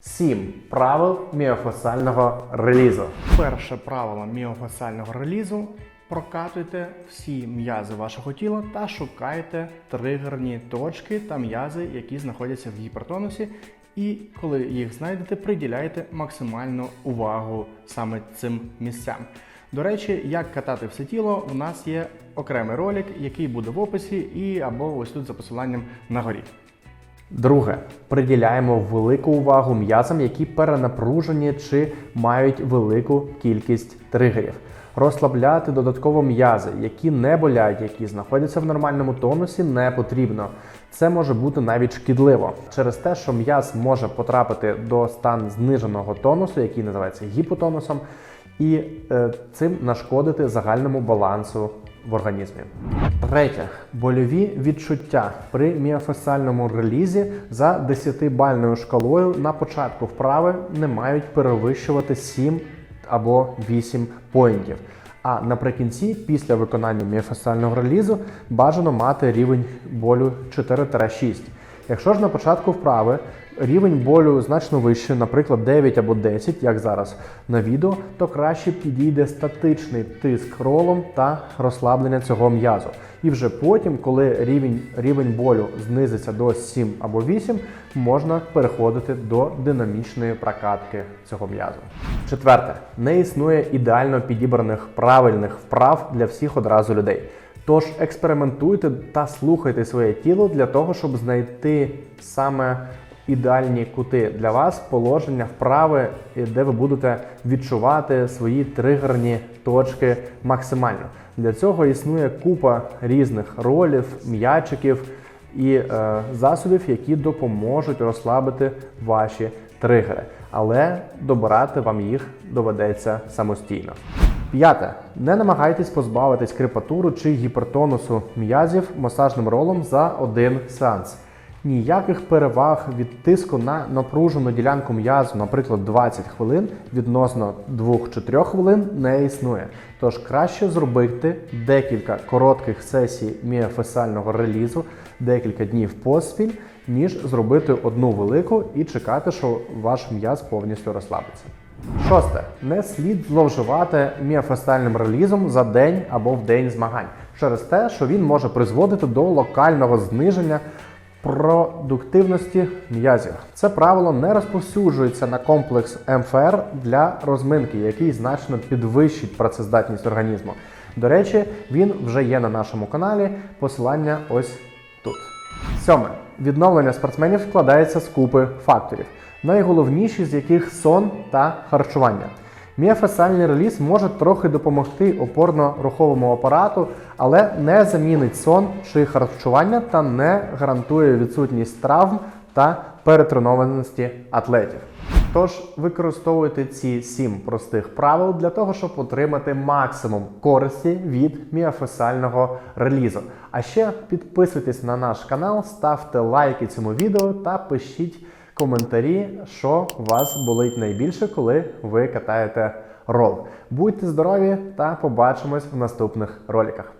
Сім правил міофасального релізу. Перше правило міофасального релізу прокатуйте всі м'язи вашого тіла та шукайте тригерні точки та м'язи, які знаходяться в гіпертонусі. І коли їх знайдете, приділяйте максимальну увагу саме цим місцям. До речі, як катати все тіло, у нас є окремий ролик, який буде в описі, і або ось тут за посиланням на горі. Друге, приділяємо велику увагу м'язам, які перенапружені чи мають велику кількість тригерів. Розслабляти додатково м'язи, які не болять, які знаходяться в нормальному тонусі, не потрібно. Це може бути навіть шкідливо через те, що м'яз може потрапити до стану зниженого тонусу, який називається гіпотонусом, і е, цим нашкодити загальному балансу в організмі. Третє больові відчуття при міофасальному релізі за 10-бальною шкалою на початку вправи не мають перевищувати 7 або 8 поінтів. А наприкінці, після виконання міофасального релізу, бажано мати рівень болю 4-6. Якщо ж на початку вправи рівень болю значно вищий, наприклад, 9 або 10, як зараз на відео, то краще підійде статичний тиск ролом та розслаблення цього м'язу. І вже потім, коли рівень, рівень болю знизиться до 7 або 8, можна переходити до динамічної прокатки цього м'язу. Четверте, не існує ідеально підібраних правильних вправ для всіх одразу людей. Тож експериментуйте та слухайте своє тіло для того, щоб знайти саме ідеальні кути для вас, положення, вправи, де ви будете відчувати свої тригерні точки максимально. Для цього існує купа різних ролів, м'ячиків і е, засобів, які допоможуть розслабити ваші тригери. Але добирати вам їх доведеться самостійно. П'яте. Не намагайтесь позбавитись крепатуру чи гіпертонусу м'язів масажним ролом за один сеанс. Ніяких переваг від тиску на напружену ділянку м'язу, наприклад, 20 хвилин відносно 2-3 хвилин не існує. Тож краще зробити декілька коротких сесій міофасального релізу, декілька днів поспіль, ніж зробити одну велику і чекати, що ваш м'яз повністю розслабиться. Шосте. Не слід зловживати міофасальним релізом за день або в день змагань через те, що він може призводити до локального зниження продуктивності м'язів. Це правило не розповсюджується на комплекс МФР для розминки, який значно підвищить працездатність організму. До речі, він вже є на нашому каналі. Посилання ось тут. Сьоме. Відновлення спортсменів складається з купи факторів, найголовніші з яких сон та харчування. Міофасальний реліз може трохи допомогти опорно-руховому апарату, але не замінить сон чи харчування та не гарантує відсутність травм та перетренованості атлетів. Тож використовуйте ці сім простих правил для того, щоб отримати максимум користі від міофасального релізу. А ще підписуйтесь на наш канал, ставте лайки цьому відео та пишіть коментарі, що вас болить найбільше, коли ви катаєте рол. Будьте здорові та побачимось в наступних роликах.